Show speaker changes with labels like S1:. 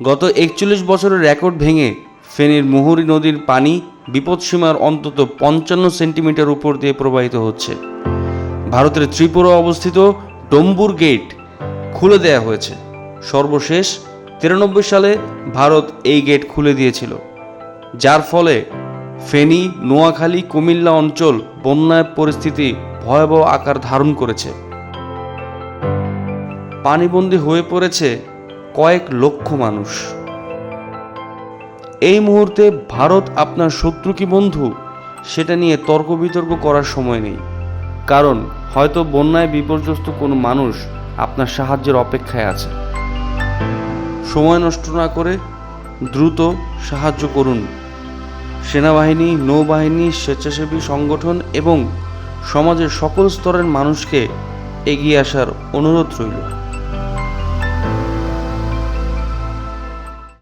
S1: গত একচল্লিশ বছরের রেকর্ড ভেঙে ফেনীর মুহুরী নদীর পানি বিপদসীমার অন্তত পঞ্চান্ন সেন্টিমিটার উপর দিয়ে প্রবাহিত হচ্ছে। ভারতের ত্রিপুরা অবস্থিত ডম্বুর গেট খুলে দেয়া হয়েছে। সর্বশেষ তিরানব্বই সালে ভারত এই গেট খুলে দিয়েছিল। যার ফলে ফেনী, নোয়াখালী, কুমিল্লা অঞ্চল বন্যায় পরিস্থিতি ভয়াবহ আকার ধারণ করেছে। পানিবন্দী হয়ে পড়েছে কয়েক লক্ষ মানুষ। এই মুহূর্তে ভারত আপনার শত্রু কি বন্ধু? সেটা নিয়ে তর্ক বিতর্ক করার সময় নেই। কারণ হয়তো বন্যায় বিপর্যস্ত কোনো মানুষ আপনার সাহায্যের অপেক্ষায় আছে। সময় নষ্ট না করে দ্রুত সাহায্য করুন। সেনাবাহিনী, নৌবাহিনী, স্বেচ্ছাসেবী সংগঠন এবং সমাজের সকল স্তরের মানুষকে এগিয়ে আসার অনুরোধ রইল।